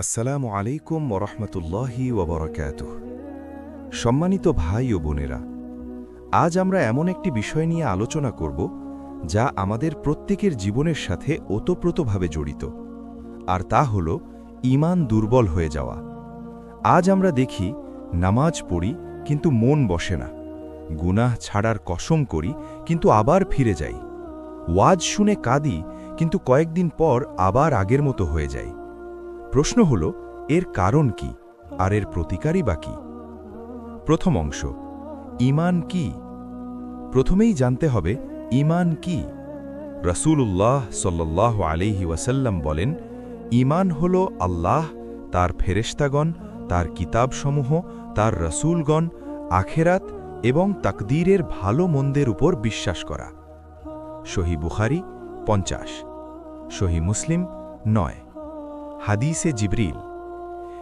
আসসালামু আলাইকুম ওরহমতুল্লাহি ওবরাকাত সম্মানিত ভাই ও বোনেরা, আজ আমরা এমন একটি বিষয় নিয়ে আলোচনা করব যা আমাদের প্রত্যেকের জীবনের সাথে ওতপ্রোতভাবে জড়িত, আর তা হল ঈমান দুর্বল হয়ে যাওয়া। আজ আমরা দেখি, নামাজ পড়ি কিন্তু মন বসে না, গুনাহ ছাড়ার কসম করি কিন্তু আবার ফিরে যাই, ওয়াজ শুনে কাঁদি কিন্তু কয়েকদিন পর আবার আগের মতো হয়ে যায় প্রশ্ন হল, এর কারণ কি? আর এর প্রতিকারই বা কি? প্রথম অংশ, ইমান কি? প্রথমেই জানতে হবে, ইমান কি? রসুল্লাহ সাল্লাহ আলিহি ওয়াসাল্লাম বলেন, ইমান হল আল্লাহ, তার ফেরেশতাগণ, তার কিতাবসমূহ, তার রসুলগণ, আখেরাত এবং তাকদীরের ভালো মন্দের উপর বিশ্বাস করা। সহি বুখারি পঞ্চাশ, সহি মুসলিম নয়। হাদিসে জিবরিল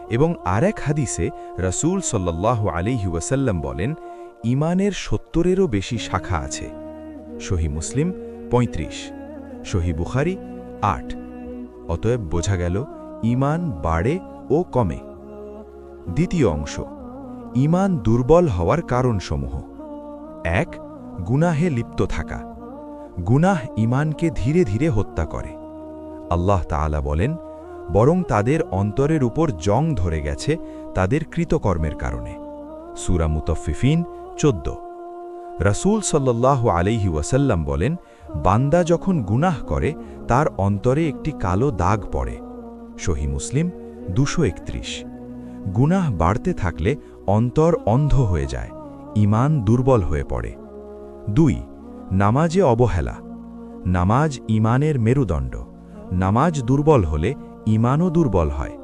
এবং আরেক হাদিসে রসুল সাল্লাহ আলিহি ওয়াসাল্লাম বলেন ইমানের সত্তরেরও বেশি শাখা আছে। সহি মুসলিম ৩৫ সহি বুখারি আট। অতএব বোঝা গেল ইমান বাড়ে ও কমে। দ্বিতীয় অংশ ইমান দুর্বল হওয়ার কারণসমূহ। এক, গুনাহে লিপ্ত থাকা। গুনাহ ইমানকে ধীরে ধীরে হত্যা করে। আল্লাহ তাআলা বলেন বরং তাদের অন্তরের উপর জং ধরে গেছে তাদের কৃতকর্মের কারণে। সুরা মুতফিফিন চোদ্দ। রাসূল সাল্লাহ আলাইহি ওয়াসাল্লাম বলেন, বান্দা যখন গুনাহ করে, তার অন্তরে একটি কালো দাগ পড়ে। সহি মুসলিম, দুশো একত্রিশ। গুনাহ বাড়তে থাকলে অন্তর অন্ধ হয়ে যায় ইমান দুর্বল হয়ে পড়ে। দুই, নামাজে অবহেলা। নামাজ ইমানের মেরুদণ্ড। নামাজ দুর্বল হলে ইমানও দুর্বল হয়।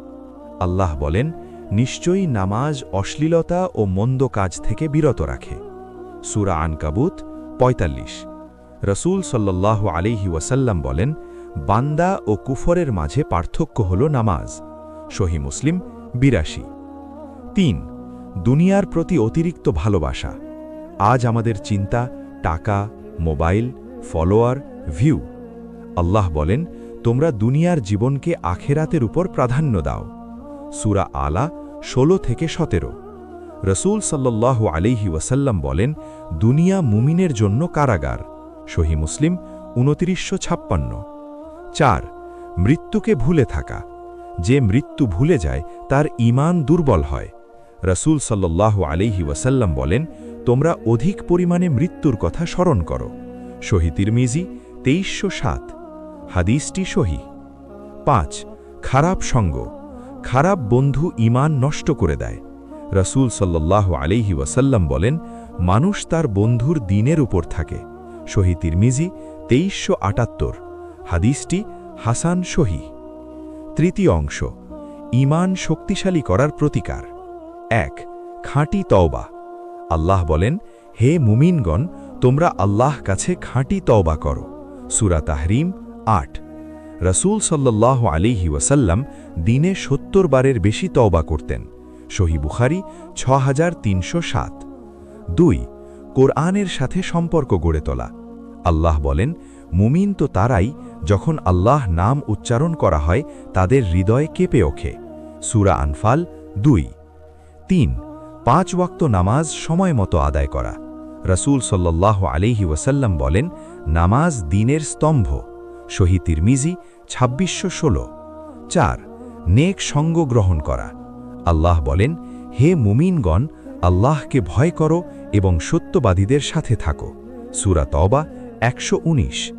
আল্লাহ বলেন, নিশ্চয়ই নামাজ অশ্লীলতা ও মন্দ কাজ থেকে বিরত রাখে। সুরা আনকাবুত ৪৫ রসুল সাল্লাহ আলিহি ওয়াসাল্লাম বলেন, বান্দা ও কুফরের মাঝে পার্থক্য হল নামাজ। সহি মুসলিম বিরাশি। তিন, দুনিয়ার প্রতি অতিরিক্ত ভালোবাসা। আজ আমাদের চিন্তা, টাকা, মোবাইল, ফলোয়ার, ভিউ। আল্লাহ বলেন তোমরা দুনিয়ার জীবনকে আখেরাতের উপর প্রাধান্য দাও। সুরা আলা ১৬ থেকে সতেরো। রসুল সাল্লাহ আলিহি ওয়াসাল্লাম বলেন, দুনিয়া মুমিনের জন্য কারাগার। সহি মুসলিম উনত্রিশশো ছাপ্পান্ন। চার, মৃত্যুকে ভুলে থাকা। যে মৃত্যু ভুলে যায়, তার ইমান দুর্বল হয়। রসুল সাল্লাহ আলিহি ওয়াসাল্লাম বলেন, তোমরা অধিক পরিমাণে মৃত্যুর কথা স্মরণ করো। শহীদির মিজি তেইশশো সাত। হাদিসটি সহি। পাঁচ, খারাপ সঙ্গ। খারাপ বন্ধু ইমান নষ্ট করে দেয়। রসুল সাল্লাহ আলিহি ওয়াসাল্লাম বলেন, মানুষ তার বন্ধুর দিনের উপর থাকে। সহি তিরমিজি তেইশশো আটাত্তর। হাদিসটি হাসান সহি। তৃতীয় অংশ ইমান শক্তিশালী করার প্রতিকার। এক, খাঁটি তওবা। আল্লাহ বলেন, হে মুমিনগণ, তোমরা আল্লাহ কাছে খাঁটি তওবা করো। সুরা তাহরিম আট। রসুল সাল্লাহ আলিহি ওয়াসাল্লাম দিনে সত্তর বারের বেশি তওবা করতেন। সহি বুখারি ছ হাজার তিনশো সাত। দুই, কোরআনের সাথে সম্পর্ক গড়ে তোলা। আল্লাহ বলেন, মুমিন তো তারাই যখন আল্লাহ নাম উচ্চারণ করা হয়, তাদের হৃদয় কেঁপে ওঠে। সুরা আনফাল দুই। তিন, পাঁচ ওয়াক্ত নামাজ সময় মতো আদায় করা। রসুল সাল্লাহ আলিহি ওয়াসাল্লাম বলেন, নামাজ দিনের স্তম্ভ। শহী তিরমিজি, ছাব্বিশশো ষোলো। চার, নেক সঙ্গ গ্রহণ করা। আল্লাহ বলেন, হে মুমিনগণ, আল্লাহকে ভয় করো এবং সত্যবাদীদের সাথে থাকো। সুরা তবা একশো উনিশ।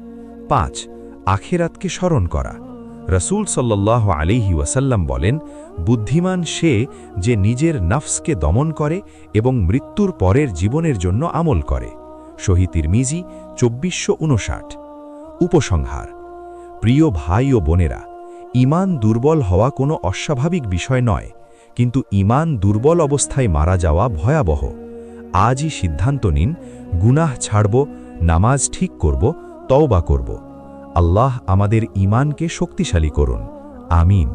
পাঁচ, আখেরাতকে স্মরণ করা। রসুল সাল্লাহ আলিহি ওয়াসাল্লাম বলেন, বুদ্ধিমান সে যে নিজের নফসকে দমন করে এবং মৃত্যুর পরের জীবনের জন্য আমল করে। শহীতির মিজি চব্বিশশো উনষাট। উপসংহার প্রিয় ভাই ও বোনেরা ইমান দুর্বল হওয়া কোনো অস্বাভাবিক বিষয় নয়, কিন্তু ইমান দুর্বল অবস্থায় মারা যাওয়া ভয়াবহ। আজই সিদ্ধান্ত নিন, গুনাহ ছাড়ব, নামাজ ঠিক করব, তওবা করব। আল্লাহ আমাদের ইমানকে শক্তিশালী করুন। আমিন।